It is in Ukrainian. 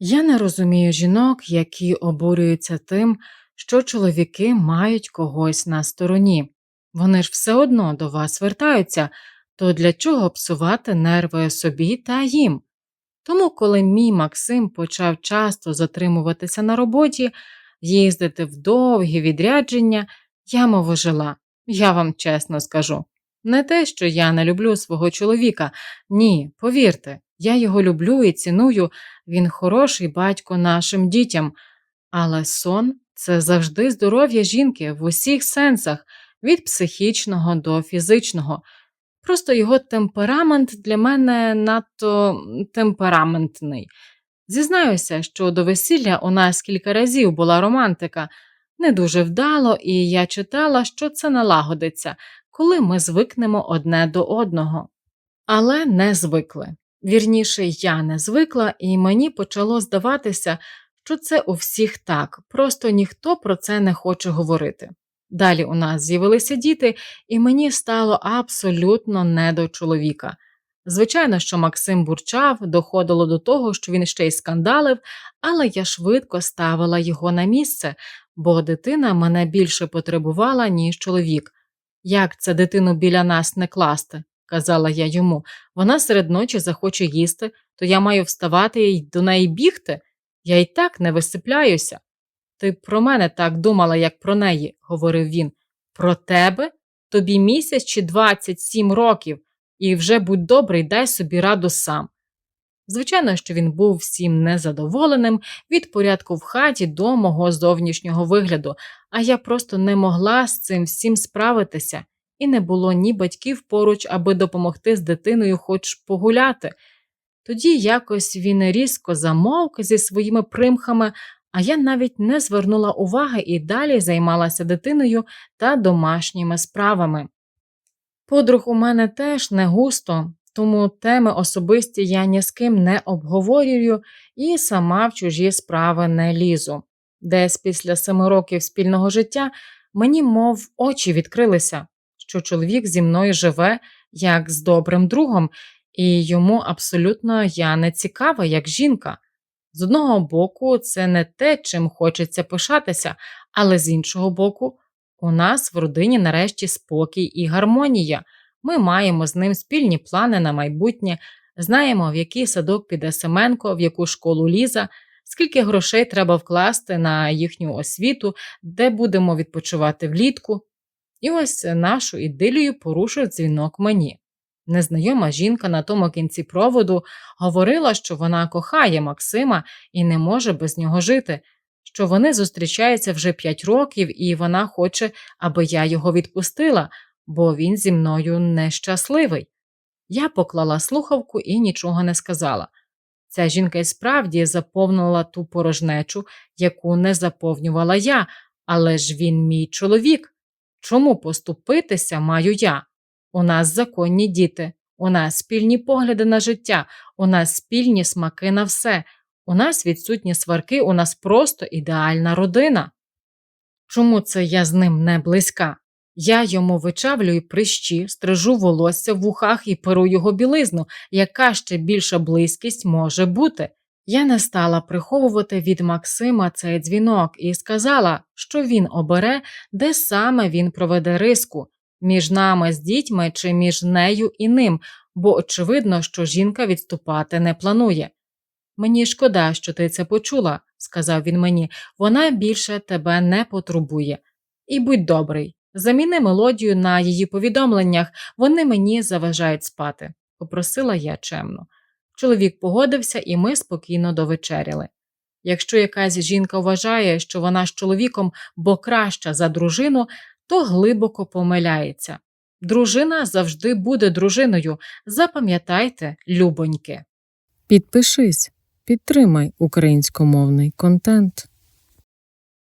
Я не розумію жінок, які обурюються тим, що чоловіки мають когось на стороні. Вони ж все одно до вас вертаються, то для чого псувати нерви собі та їм? Тому, коли мій Максим почав часто затримуватися на роботі, їздити в довгі відрядження, я мов жила. Я вам чесно скажу. Не те, що я не люблю свого чоловіка, ні, повірте, я його люблю і ціную, він хороший батько нашим дітям, але сон це завжди здоров'я жінки в усіх сенсах, від психічного до фізичного. Просто його темперамент для мене надто темпераментний. Зізнаюся, що до весілля у нас кілька разів була романтика, не дуже вдало, і я читала, що це налагодиться, коли ми звикнемо одне до одного. Але не звикли. Вірніше, я не звикла, і мені почало здаватися, що це у всіх так, просто ніхто про це не хоче говорити. Далі у нас з'явилися діти, і мені стало абсолютно не до чоловіка. Звичайно, що Максим бурчав, доходило до того, що він ще й скандалив, але я швидко ставила його на місце, бо дитина мене більше потребувала, ніж чоловік. Як це дитину біля нас не класти? Казала я йому. Вона серед ночі захоче їсти, то я маю вставати і до неї бігти. Я й так не висипляюся. Ти про мене так думала, як про неї, говорив він. Про тебе? Тобі місяць чи 27 років, і вже будь добрий, дай собі раду сам. Звичайно, що він був всім незадоволеним від порядку в хаті до мого зовнішнього вигляду, а я просто не могла з цим всім справитися, і не було ні батьків поруч, аби допомогти з дитиною хоч погуляти. Тоді якось він різко замовк зі своїми примхами, а я навіть не звернула уваги і далі займалася дитиною та домашніми справами. Подруг у мене теж не густо, тому теми особисті я ні з ким не обговорюю і сама в чужі справи не лізу. Десь після семи років спільного життя мені, мов очі відкрилися, що чоловік зі мною живе як з добрим другом, і йому абсолютно я не цікава, як жінка. З одного боку, це не те, чим хочеться пишатися, але з іншого боку, у нас в родині нарешті спокій і гармонія. Ми маємо з ним спільні плани на майбутнє, знаємо, в який садок піде Семенко, в яку школу Ліза, скільки грошей треба вкласти на їхню освіту, де будемо відпочивати влітку. І ось нашу ідилію порушив дзвінок мені. Незнайома жінка на тому кінці проводу говорила, що вона кохає Максима і не може без нього жити, що вони зустрічаються вже п'ять років, і вона хоче, аби я його відпустила, бо він зі мною нещасливий. Я поклала слухавку і нічого не сказала. Ця жінка й справді заповнила ту порожнечу, яку не заповнювала я, але ж він мій чоловік. Чому поступитися маю я? У нас законні діти, у нас спільні погляди на життя, у нас спільні смаки на все, у нас відсутні сварки, у нас просто ідеальна родина. Чому це я з ним не близька? Я йому вичавлюю прищі, стрижу волосся в вухах і перу його білизну, яка ще більша близькість може бути. Я не стала приховувати від Максима цей дзвінок і сказала, що він обере, де саме він проведе риску між нами з дітьми чи між нею і ним, бо очевидно, що жінка відступати не планує. Мені шкода, що ти це почула, сказав він мені, вона більше тебе не потребує. І будь добрий, заміни мелодію на її повідомленнях, вони мені заважають спати, попросила я чемно. Чоловік погодився, і ми спокійно довечеряли. Якщо якась жінка вважає, що вона з чоловіком бо краща за дружину, то глибоко помиляється. Дружина завжди буде дружиною. Запам'ятайте, любоньки. Підпишись, підтримай українськомовний контент.